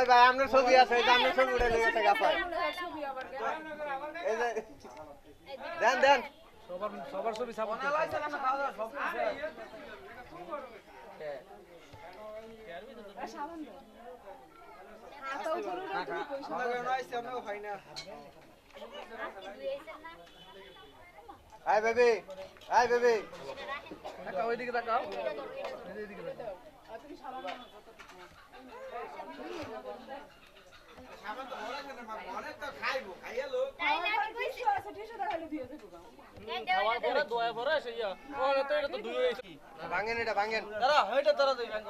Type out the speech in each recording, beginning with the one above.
ওই ভাই আপনার ছবি আছে এই যে আপনার ছবি উঠে নিয়ে টাকা পায় এই যে দেন দেন। সবার সবার ছবি support I baby I baby. টাকা ওইদিকে তাকাও। এইদিকে তাকাও। খাওয়ার পরে দোয়া পরে সেই ওখানে তো এটা তো দুই হয়েছে ভাঙেন এটা ভাঙেন। দাঁড়া এইটা তারা দুই ব্যাংক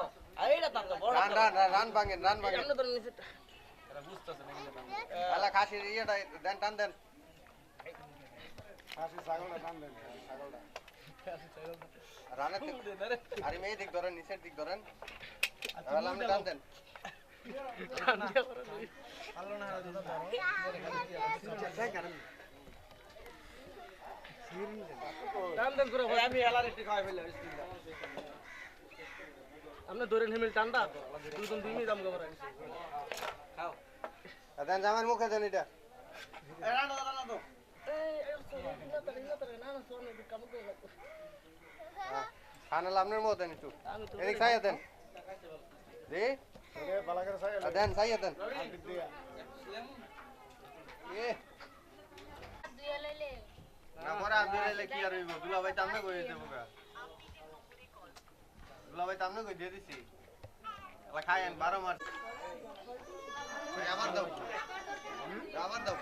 এইটা তার বড় রান রান রান, রান ভাঙেন রান ভাঙেন। আমরা তো নিচে এরা বুঝতেছে না কিন্তু আলা খাসির ইয়েটা দেন টান দেন। রানের আরে মেয়ে দিক ধরেন নিচের দিক ধরেন আপনি টান দেন আপনি ধরেন হেমিল টান্ডা দুজন দুই মিনিট আমগো করে খাও জামার মুখে দেন এটা খানাল আপনার মতো দেন একটু। এদিক সাইয়া দেন। জি দেন, সাইয়া দেন। না কি আর হইব? দুলাভাই তো আমনে কই দেবো গা। দুলাভাই তো আমনে কই দিয়ে দিছি। এলা খায়েন বারো মাস। ওই আমার দাও। আমার দাও।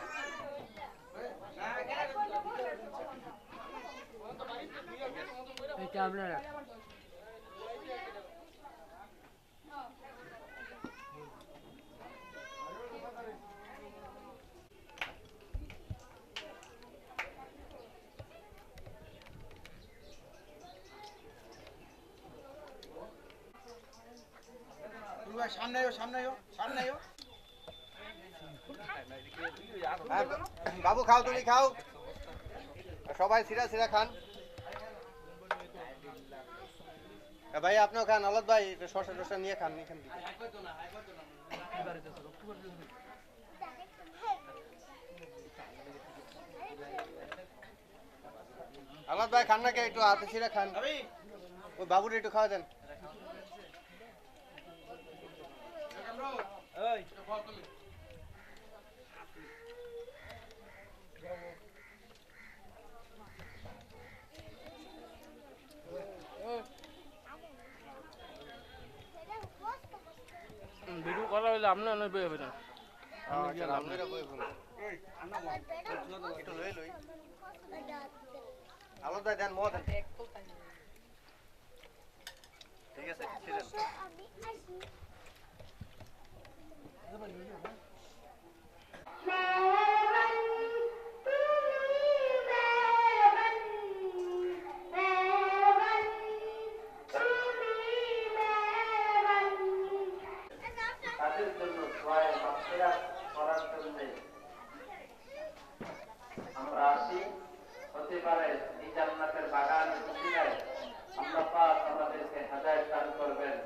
সামনে সামনে সামনে হ্যাঁ, বাবু খাও তুমি খাও। সবাই সিরা সিরা খান। ভাই, আপনিও খান, আলাদ ভাই শসা টসা নিয়ে খান এখান থেকে আলাদ ভাই, খান না কে একটু হাতে সিরা খান? ওই বাবুর একটু খাওয়া দেন। আপনি অনেক বই হবে একটু লই ঠিক আছে ঠিক আছে। আসি হতে পারে এই জান্নাতের বাগান আল্লাহ পাক আমাদেরকে হেদায়েত দান করবেন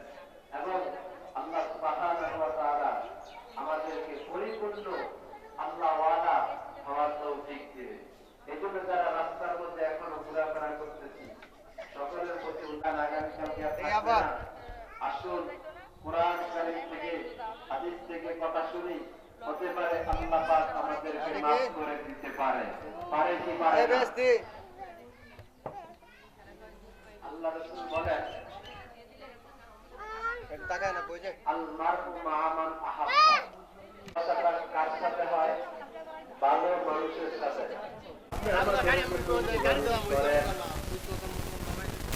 এবং আল্লাহ সুবহানাহু ওয়া তাআলা আমাদেরকে পরিপূর্ণ আল্লাহ ওয়ালা হওয়ার তৌফিক দিবে। এই জন্য যারা রাস্তার মধ্যে এখনও ঘোরাফেরা করতেছি সকলের প্রতি উল্টান আগামীকাল আসুন কোরআন শরীফ থেকে হাদিস থেকে কথা শুনি হতে পারে আল্লাহ পাক আমাদেরকে মাফ করে দিতে পারে পারে কি পারে আল্লাহ রসুল বলেন তাকায় না বুঝে আলমারু মামান আহাব্বা। কার সাথে হয়? ভালো মানুষের সাথে।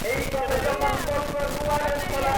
এই কথা যখন